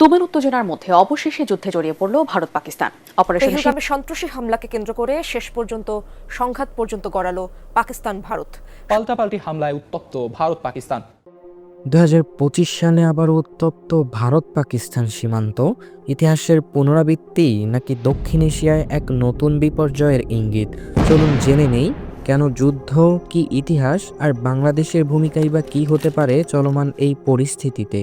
তুমুল উত্তেজনার মধ্যে অবশেষে যুদ্ধে জড়িয়ে পড়ল ভারত পাকিস্তান। অপারেশন সন্ত্রাসী হামলাকে কেন্দ্র করে শেষ পর্যন্ত সংঘাত পর্যন্ত গড়ালো পাকিস্তান ভারত। পাল্টাপাল্টি হামলায় উত্তপ্ত ভারত পাকিস্তান। দু সালে আবার উত্তপ্ত ভারত পাকিস্তান সীমান্ত ইতিহাসের পুনরাবৃত্তি নাকি দক্ষিণ এশিয়ায় এক নতুন বিপর্যয়ের ইঙ্গিত? চলুন জেনে নেই কেন যুদ্ধ কি ইতিহাস আর বাংলাদেশের ভূমিকাই বা কী হতে পারে চলমান এই পরিস্থিতিতে।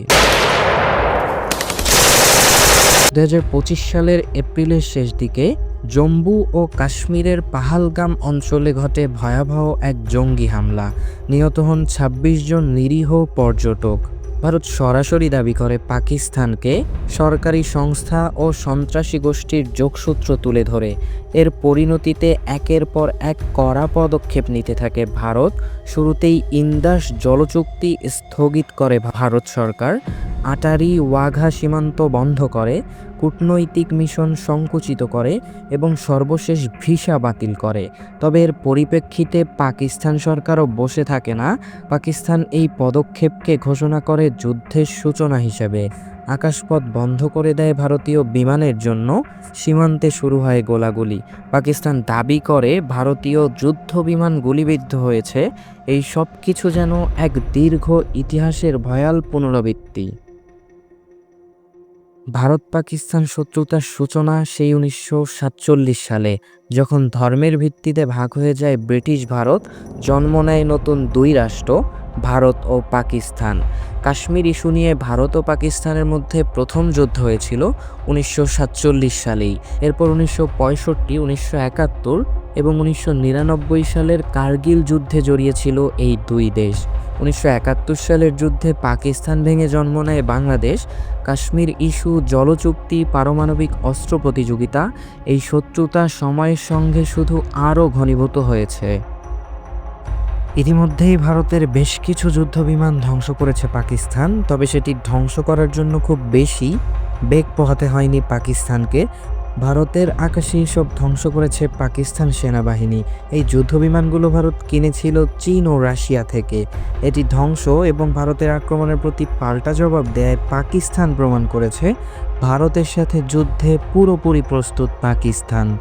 দুই হাজার পঁচিশ সালের এপ্রিলের শেষ দিকে জম্মু ও কাশ্মীরের পাহালগাম অঞ্চলে ঘটে ভয়াবহ এক জঙ্গি হামলা। নিহত হন ২৬ জন নিরীহ পর্যটক। ভারত সরাসরি দাবি করে পাকিস্তানকে সরকারি সংস্থা ও সন্ত্রাসী গোষ্ঠীর যোগসূত্র তুলে ধরে। এর পরিণতিতে একের পর এক কড়া পদক্ষেপ নিতে থাকে ভারত। শুরুতেই ইন্দাস জলচুক্তি স্থগিত করে ভারত সরকার। আটারি ওয়াঘা সীমান্ত বন্ধ করে, কূটনৈতিক মিশন সংকুচিত করে এবং সর্বশেষ ভিসা বাতিল করে। তবে এর পরিপ্রেক্ষিতে পাকিস্তান সরকারও বসে থাকে না। পাকিস্তান এই পদক্ষেপকে ঘোষণা করে যুদ্ধের সূচনা হিসেবে। আকাশপথ বন্ধ করে দেয় ভারতীয় বিমানের জন্য। সীমান্তে শুরু হয় গোলাগুলি। পাকিস্তান দাবি করে, ভারতীয় যুদ্ধ বিমান গুলিবিদ্ধ হয়েছে। এই সব কিছু যেন এক দীর্ঘ ইতিহাসের ভয়াল পুনরাবৃত্তি। ভারত পাকিস্তান শত্রুতার সূচনা সেই উনিশশো সাতচল্লিশ সালে, যখন ধর্মের ভিত্তিতে ভাগ হয়ে যায় ব্রিটিশ ভারত, জন্ম নেয় নতুন দুই রাষ্ট্র ভারত ও পাকিস্তান। কাশ্মীর ইস্যু নিয়ে ভারত ও পাকিস্তানের মধ্যে প্রথম যুদ্ধ হয়েছিল উনিশশো সাতচল্লিশ সালেই। এরপর উনিশশো পঁয়ষট্টি, উনিশশো একাত্তর এবং উনিশশো নিরানব্বই সালের কার্গিল যুদ্ধে জড়িয়েছিল এই দুই দেশ। উনিশশো একাত্তর সালের যুদ্ধে পাকিস্তান ভেঙে জন্ম নেয় বাংলাদেশ। কাশ্মীর ইস্যু, জলচুক্তি, পারমাণবিক অস্ত্র প্রতিযোগিতা, এই শত্রুতা সময়ের সঙ্গে শুধু আরও ঘনীভূত হয়েছে। ইতিমধ্যেই ভারতের বেশ কিছু যুদ্ধ বিমান ধ্বংস করেছে পাকিস্তান, তবে সেটি ধ্বংস করার জন্য খুব বেশি বেগ পোহাতে হয়নি পাকিস্তানকে। ভারতের আকাশে সব ধ্বংস করেছে পাকিস্তান সেনাবাহিনী। এই যুদ্ধ বিমানগুলো ভারত কিনেছিল চীন ও রাশিয়া থেকে। এটি ধ্বংস এবং ভারতের আক্রমণের প্রতি পাল্টা জবাব দেয় পাকিস্তান প্রমাণ করেছে। ভারতের সাথে যুদ্ধে পুরোপুরি প্রস্তুত পাকিস্তান।